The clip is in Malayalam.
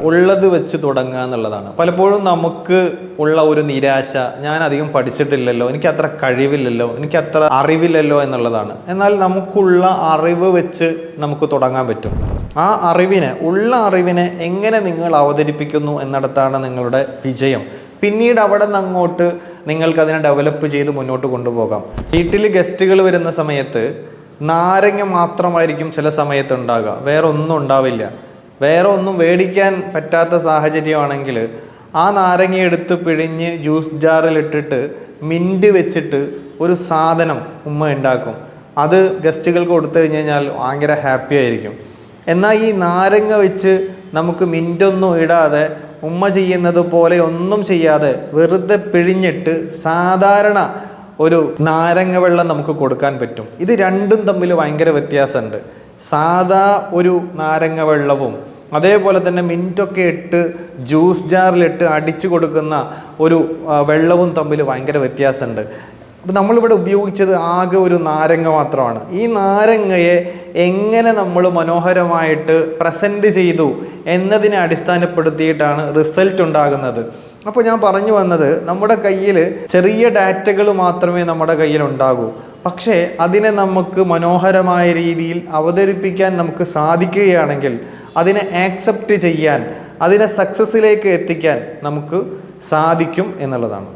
ഉള്ളത് വെച്ച് തുടങ്ങുക എന്നുള്ളതാണ്. പലപ്പോഴും നമുക്ക് ഉള്ള ഒരു നിരാശ ഞാൻ അധികം പഠിച്ചിട്ടില്ലല്ലോ എനിക്ക് അത്ര കഴിവില്ലല്ലോ എനിക്ക് അത്ര അറിവില്ലല്ലോ എന്നുള്ളതാണ്. എന്നാൽ നമുക്കുള്ള അറിവ് വെച്ച് നമുക്ക് തുടങ്ങാൻ പറ്റും. ആ അറിവിനെ ഉള്ള അറിവിനെ എങ്ങനെ നിങ്ങൾ അവതരിപ്പിക്കുന്നു എന്നിടത്താണ് നിങ്ങളുടെ വിജയം. പിന്നീട് അവിടെ നിന്ന് അങ്ങോട്ട് നിങ്ങൾക്ക് അതിനെ ഡെവലപ്പ് ചെയ്ത് മുന്നോട്ട് കൊണ്ടുപോകാം. വീട്ടിൽ ഗസ്റ്റുകൾ വരുന്ന സമയത്ത് നാരങ്ങ മാത്രമായിരിക്കും ചില സമയത്ത് ഉണ്ടാകുക. വേറെ ഒന്നും ഉണ്ടാവില്ല. വേറെ ഒന്നും മേടിക്കാൻ പറ്റാത്ത സാഹചര്യമാണെങ്കിൽ ആ നാരങ്ങ എടുത്ത് പിഴിഞ്ഞ് ജ്യൂസ് ജാറിലിട്ടിട്ട് മിന്റ് വെച്ചിട്ട് ഒരു സാധനം ഉമ്മ ഉണ്ടാക്കും. അത് ഗസ്റ്റുകൾക്ക് കൊടുത്തു കഴിഞ്ഞ് കഴിഞ്ഞാൽ ഭയങ്കര ഹാപ്പി ആയിരിക്കും. എന്നാൽ ഈ നാരങ്ങ വെച്ച് നമുക്ക് മിന്റൊന്നും ഇടാതെ ഉമ്മ ചെയ്യുന്നത് പോലെ ഒന്നും ചെയ്യാതെ വെറുതെ പിഴിഞ്ഞിട്ട് സാധാരണ ഒരു നാരങ്ങ വെള്ളം നമുക്ക് കൊടുക്കാൻ പറ്റും. ഇത് രണ്ടും തമ്മിൽ ഭയങ്കര വ്യത്യാസമുണ്ട്. സാധാ ഒരു നാരങ്ങ വെള്ളവും അതേപോലെ തന്നെ മിന്റൊക്കെ ഇട്ട് ജ്യൂസ് ജാറിലിട്ട് അടിച്ചു കൊടുക്കുന്ന ഒരു വെള്ളവും തമ്മിൽ ഭയങ്കര വ്യത്യാസമുണ്ട്. അപ്പം നമ്മളിവിടെ ഉപയോഗിച്ചത് ആകെ ഒരു നാരങ്ങ മാത്രമാണ്. ഈ നാരങ്ങയെ എങ്ങനെ നമ്മൾ മനോഹരമായിട്ട് പ്രസന്റ് ചെയ്തു എന്നതിനെ അടിസ്ഥാനപ്പെടുത്തിയിട്ടാണ് റിസൾട്ട് ഉണ്ടാകുന്നത്. അപ്പോൾ ഞാൻ പറഞ്ഞു വന്നത് നമ്മുടെ കയ്യിൽ ചെറിയ ഡാറ്റകൾ മാത്രമേ നമ്മുടെ കയ്യിൽ ഉണ്ടാകൂ. പക്ഷേ അതിനെ നമുക്ക് മനോഹരമായ രീതിയിൽ അവതരിപ്പിക്കാൻ നമുക്ക് സാധിക്കുകയാണെങ്കിൽ അതിനെ ആക്സെപ്റ്റ് ചെയ്യാൻ അതിനെ സക്സസ്സിലേക്ക് എത്തിക്കാൻ നമുക്ക് സാധിക്കും എന്നുള്ളതാണ്.